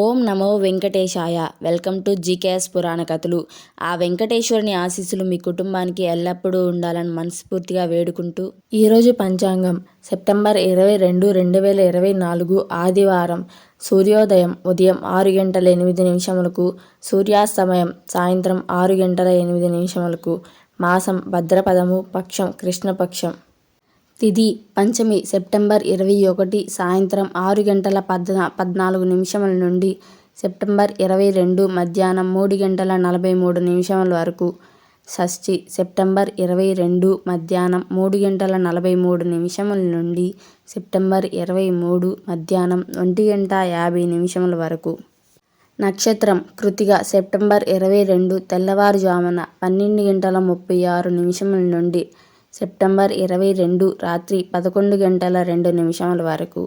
ఓం నమో వెంకటేశాయ. Welcome to GKS పురాణ కథలు. ఆ వెంకటేశ్వరుని ఆశీస్సులు మీ కుటుంబానికి ఎల్లప్పుడూ ఉండాలని మనస్ఫూర్తిగా వేడుకుంటూ ఈరోజు పంచాంగం. సెప్టెంబర్ ఇరవై రెండు రెండు వేల ఇరవై నాలుగు ఆదివారం సూర్యోదయం ఉదయం ఆరు గంటల ఎనిమిది నిమిషములకు సూర్యాస్తమయం సాయంత్రం ఆరు గంటల ఎనిమిది నిమిషములకు మాసం భద్రపదము పక్షం కృష్ణపక్షం. తిది పంచమి సెప్టెంబర్ ఇరవై ఒకటి సాయంత్రం ఆరు గంటల పద్నా పద్నాలుగు నిమిషముల నుండి సెప్టెంబర్ ఇరవై రెండు మధ్యాహ్నం మూడు గంటల నలభై మూడు నిమిషముల వరకు. షష్ఠి సెప్టెంబర్ ఇరవై రెండు మధ్యాహ్నం మూడు గంటల నలభై మూడు నిమిషముల నుండి సెప్టెంబర్ ఇరవై మూడు మధ్యాహ్నం ఒంటి గంట యాభై నిమిషముల వరకు. నక్షత్రం కృతిక సెప్టెంబర్ ఇరవై రెండు తెల్లవారుజామున పన్నెండు గంటల ముప్పై ఆరు నిమిషముల నుండి సెప్టెంబర్ ఇరవై రెండు రాత్రి పదకొండు గంటల రెండు నిమిషముల వరకు.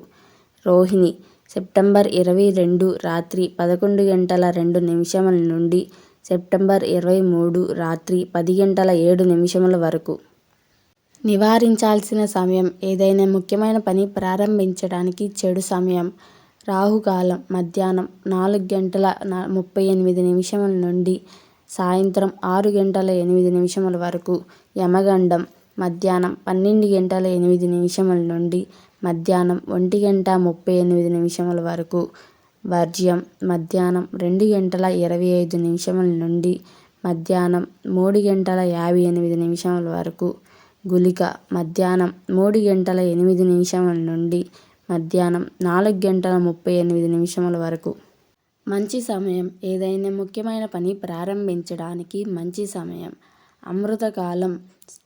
రోహిణి సెప్టెంబర్ ఇరవై రెండు రాత్రి పదకొండు గంటల రెండు నిమిషముల నుండి సెప్టెంబర్ ఇరవై మూడు రాత్రి పది గంటల ఏడు నిమిషముల వరకు. నివారించాల్సిన సమయం ఏదైనా ముఖ్యమైన పని ప్రారంభించడానికి చెడు సమయం. రాహుకాలం మధ్యాహ్నం నాలుగు గంటల ముప్పై ఎనిమిది నిమిషముల నుండి సాయంత్రం ఆరు గంటల ఎనిమిది నిమిషముల వరకు. యమగండం మధ్యాహ్నం పన్నెండు గంటల ఎనిమిది నిమిషముల నుండి మధ్యాహ్నం ఒంటి గంట ముప్పై ఎనిమిది నిమిషముల వరకు. వర్జ్యం మధ్యాహ్నం రెండు గంటల ఇరవై ఐదు నిమిషముల నుండి మధ్యాహ్నం మూడు గంటల యాభై ఎనిమిది నిమిషముల వరకు. గులిక మధ్యాహ్నం మూడు గంటల ఎనిమిది నిమిషముల నుండి మధ్యాహ్నం నాలుగు గంటల ముప్పై ఎనిమిది నిమిషముల వరకు. మంచి సమయం ఏదైనా ముఖ్యమైన పని ప్రారంభించడానికి మంచి సమయం. అమృతకాలం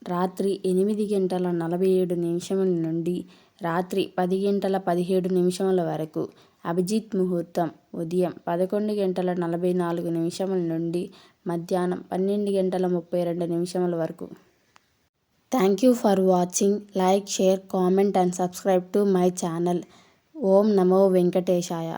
రాత్రి ఎనిమిది గంటల నలభై ఏడు నిమిషముల నుండి రాత్రి పది గంటల పదిహేడు నిమిషముల వరకు అభిజిత్ ముహూర్తం ఉదయం పదకొండు గంటల నలభై నాలుగు నిమిషముల నుండి మధ్యాహ్నం పన్నెండు గంటల ముప్పై రెండు నిమిషముల వరకు. Thank you for watching like share comment and subscribe to my channel ఓం నమో వెంకటేశాయ.